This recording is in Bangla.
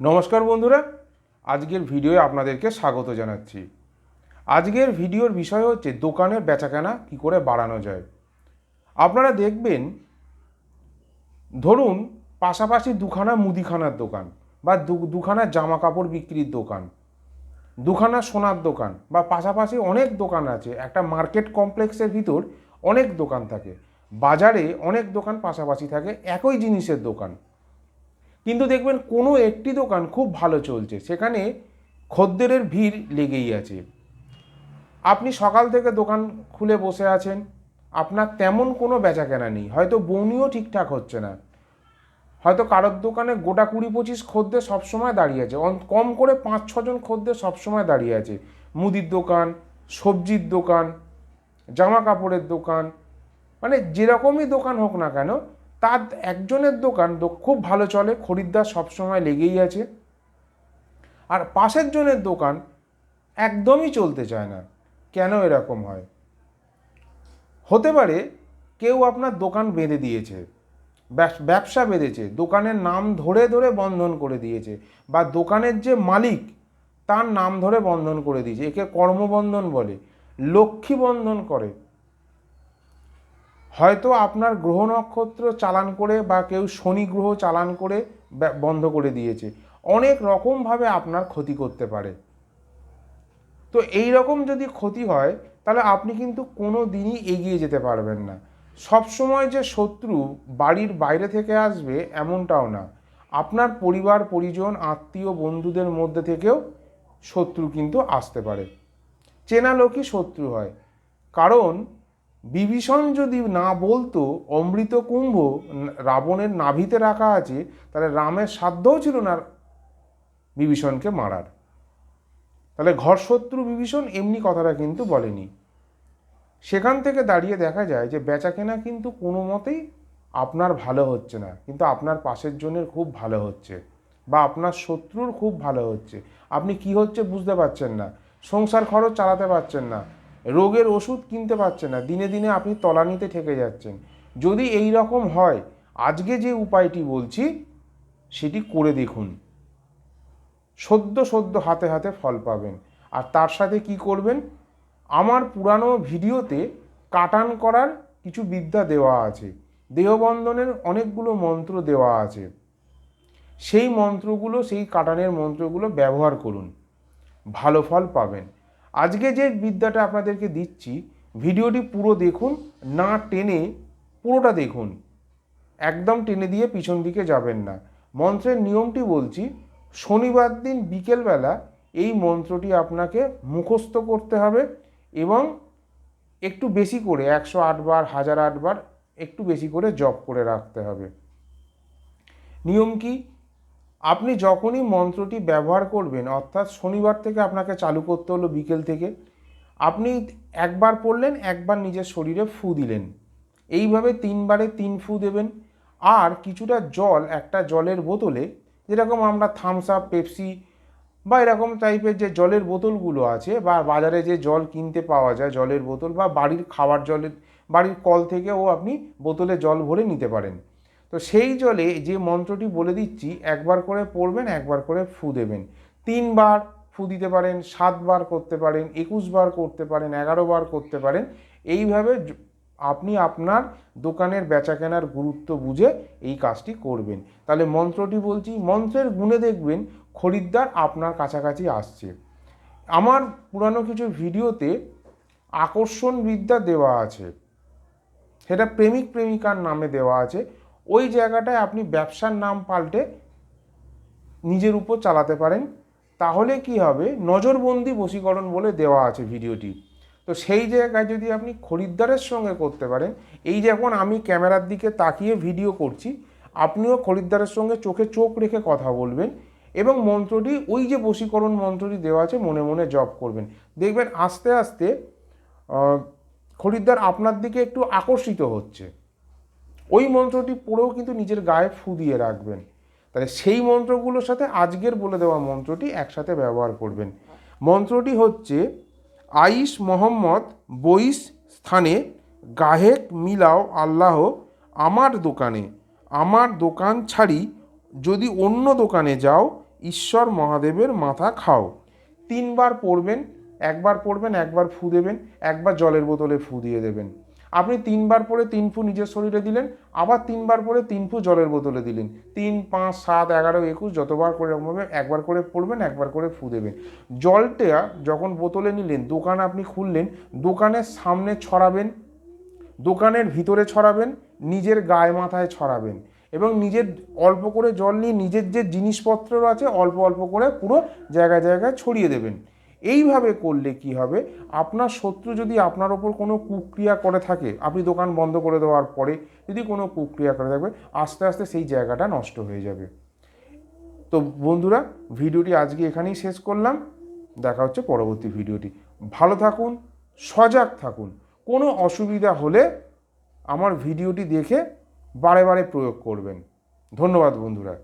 নমস্কার বন্ধুরা, আজকের ভিডিওয়ে আপনাদেরকে স্বাগত জানাচ্ছি। আজকের ভিডিওর বিষয় হচ্ছে দোকানের বেচাকেনা কী করে বাড়ানো যায়। আপনারা দেখবেন, ধরুন পাশাপাশি দুখানা মুদিখানার দোকান বা দুখানা জামা কাপড় বিক্রির দোকান, দুখানা সোনার দোকান বা পাশাপাশি অনেক দোকান আছে, একটা মার্কেট কমপ্লেক্সের ভিতর অনেক দোকান থাকে, বাজারে অনেক দোকান পাশাপাশি থাকে, একই জিনিসের দোকান। কিন্তু দেখবেন কোনো একটি দোকান খুব ভালো চলছে, সেখানে খদ্দেরের ভিড় লেগেই আছে। আপনি সকাল থেকে দোকান খুলে বসে আছেন, আপনার তেমন কোনো বেচাকেনা নেই, হয়তো বনিও ঠিকঠাক হচ্ছে না। হয়তো কারোর দোকানে গোটা কুড়ি পঁচিশ খদ্দের সবসময় দাঁড়িয়ে আছে কম করে পাঁচ ছজন খদ্দের সবসময় দাঁড়িয়ে আছে। মুদির দোকান, সবজির দোকান জামা কাপড়ের দোকান মানে যেরকমই দোকান হোক না কেন তার একজনের দোকান খুব ভালো চলে, খরিদ্দার সবসময় লেগেই আছে। আর পাশের জনের দোকান একদমই চলতে চায় না। কেন এরকম হয়? হতে পারে কেউ আপনার দোকান বেঁধে দিয়েছে ব্যবসা বেঁধেছে, দোকানের নাম ধরে ধরে বন্ধন করে দিয়েছে, বা দোকানের যে মালিক তার নাম ধরে বন্ধন করে দিয়েছে, একে কর্মবন্ধন বলে লক্ষ্মী বন্ধন করে। হয়তো আপনার গ্রহ নক্ষত্র চালান করে বা কেউ শনি গ্রহ চালান করে বন্ধ করে দিয়েছে। অনেক রকমভাবে আপনার ক্ষতি করতে পারে। তো এই রকম যদি ক্ষতি হয়, তাহলে আপনি কিন্তু কোনো দিনই এগিয়ে যেতে পারবেন না। সব সময় যে শত্রু বাড়ির বাইরে থেকে আসবে এমনটাও না। আপনার পরিবার, পরিজন, আত্মীয়, বন্ধুদের মধ্যে থেকেও শত্রু কিন্তু আসতে পারে। চেনা লোকই শত্রু হয়। কারণ বিভীষণ যদি না বলতো, অমৃত কুম্ভ রাবণের নাভিতে রাখা আছে, তাহলে রামের সাধ্যও ছিল না বিভীষণকে মারার। তাহলে ঘর শত্রু বিভীষণ এমনি কথাটা কিন্তু বলেনি। সেখান থেকে দাঁড়িয়ে দেখা যায় যে বেচা কেনা কিন্তু কোনো মতেই আপনার ভালো হচ্ছে না, কিন্তু আপনার পাশের জনের খুব ভালো হচ্ছে বা আপনার শত্রুর খুব ভালো হচ্ছে। আপনি কি হচ্ছে বুঝতে পারছেন না, সংসার খরচ চালাতে পারছেন না রোগের ওষুধ কিনতে পারছে না। দিনে দিনে আপনি তলানিতে ঠেকে যাচ্ছেন। যদি এই রকম হয়, আজকে যে উপায়টি বলছি, সেটি করে দেখুন। সদ্য সদ্য হাতে হাতে ফল পাবেন। আর তার সাথে কি করবেন? আমার পুরানো ভিডিওতে কাটান করার কিছু বিদ্যা দেওয়া আছে। দেহবন্ধনের অনেকগুলো মন্ত্র দেওয়া আছে। সেই মন্ত্রগুলো, সেই কাটানের মন্ত্রগুলো ব্যবহার করুন। ভালো ফল পাবেন। আজকে যে বিদ্যাটা আপনাদেরকে দিচ্ছি, ভিডিওটি পুরো দেখুন, না টেনে পুরোটা দেখুন। একদম টেনে দিয়ে পিছন দিকে যাবেন না। মন্ত্রের নিয়মটি বলছি, শনিবার দিন বিকেলবেলা এই মন্ত্রটি আপনাকে মুখস্থ করতে হবে এবং একটু বেশি করে, একশো আটবার হাজার আটবার একটু বেশি করে জপ করে রাখতে হবে। নিয়ম কি? আপনি যখনই মন্ত্রটি ব্যবহার করবেন, অর্থাৎ শনিবার থেকে আপনাকে চালু করতে হলো বিকেল থেকে, আপনি একবার পড়লেন, একবার নিজের শরীরে ফু দিলেন। এইভাবে তিনবারে তিন ফু দেবেন। আর কিছুটা জল, একটা জলের বোতলে, যেরকম আমরা থামস আপ পেপসি বা এরকম টাইপের যে জলের বোতলগুলো আছে, বা বাজারে যে জল কিনতে পাওয়া যায়, জলের বোতল বা বাড়ির খাবার জলের, বাড়ির কল থেকেও আপনি বোতলে জল ভরে নিতে পারেন। তো সেই জলে যে মন্ত্রটি বলে দিচ্ছি, একবার করে পড়বেন, একবার করে ফু দেবেন। তিনবার ফু দিতে পারেন, সাতবার করতে পারেন একুশ বার করতে পারেন এগারো বার করতে পারেন। এইভাবে আপনি আপনার দোকানের বেচা কেনার গুরুত্ব বুঝে এই কাজটি করবেন। তাহলে মন্ত্রটি বলছি, মন্ত্রের গুণে দেখবেন খরিদ্দার আপনার কাছাকাছি আসছে। আমার পুরানো কিছু ভিডিওতে আকর্ষণ বিদ্যা দেওয়া আছে। সেটা প্রেমিক প্রেমিকার নামে দেওয়া আছে। ওই জায়গাটায় আপনি ব্যবসার নাম পাল্টে নিজের উপর চালাতে পারেন। তাহলে কি হবে? নজরবন্দি বশীকরণ বলে দেওয়া আছে ভিডিওটি। তো সেই জায়গায় যদি আপনি খরিদ্দারের সঙ্গে করতে পারেন, এই যখন আমি ক্যামেরার দিকে তাকিয়ে ভিডিও করছি, আপনিও খরিদ্দারের সঙ্গে চোখে চোখ রেখে কথা বলবেন এবং মন্ত্রটি, ওই যে বশীকরণ মন্ত্রটি দেওয়া আছে, মনে মনে জপ করবেন। দেখবেন আস্তে আস্তে খরিদ্দার আপনার দিকে একটু আকর্ষিত হচ্ছে। ওই মন্ত্রটি পড়েও কিন্তু নিজের গায়ে ফু দিয়ে রাখবেন। তাহলে সেই মন্ত্রগুলোর সাথে আজকের বলে দেওয়া মন্ত্রটি একসাথে ব্যবহার করবেন। মন্ত্রটি হচ্ছে আইস মোহাম্মদ বইস স্থানে, গাহেক মিলাও আল্লাহ আমার দোকানে। আমার দোকান ছাড়ি, যদি অন্য দোকানে যাও, ঈশ্বর মহাদেবের মাথা খাও। তিনবার পড়বেন, একবার পড়বেন, একবার ফু দেবেন, একবার জলের বোতলে ফু দিয়ে দেবেন। আপনি তিনবার পরে তিন ফু নিজের শরীরে দিলেন, আবার তিনবার পরে তিন ফু জলের বোতলে দিলেন। তিন, পাঁচ, সাত, এগারো, একুশ, যতবার করে এরকমভাবে একবার করে পড়বেন, একবার করে ফু দেবেন। জলটা যখন বোতলে নিলেন, দোকান আপনি খুললেন, দোকানের সামনে ছড়াবেন, দোকানের ভিতরে ছড়াবেন, নিজের গায়ে মাথায় ছড়াবেন এবং নিজের অল্প করে জল নিয়ে নিজের যে জিনিসপত্র আছে, অল্প অল্প করে পুরো জায়গায় জায়গায় ছড়িয়ে দেবেন। এইভাবে করলে কি হবে? আপনার শত্রু যদি আপনার ওপর কোনো কুক্রিয়া করে থাকে, আপনি দোকান বন্ধ করে দেওয়ার পরে যদি কোনো কুক্রিয়া করে থাকবে, আস্তে আস্তে সেই জায়গাটা নষ্ট হয়ে যাবে। তো বন্ধুরা, ভিডিওটি আজকে এখানেই শেষ করলাম। দেখা হচ্ছে পরবর্তী ভিডিওটি। ভালো থাকুন, সজাগ থাকুন। কোনো অসুবিধা হলে আমার ভিডিওটি দেখে বারে বারে প্রয়োগ করবেন। ধন্যবাদ বন্ধুরা।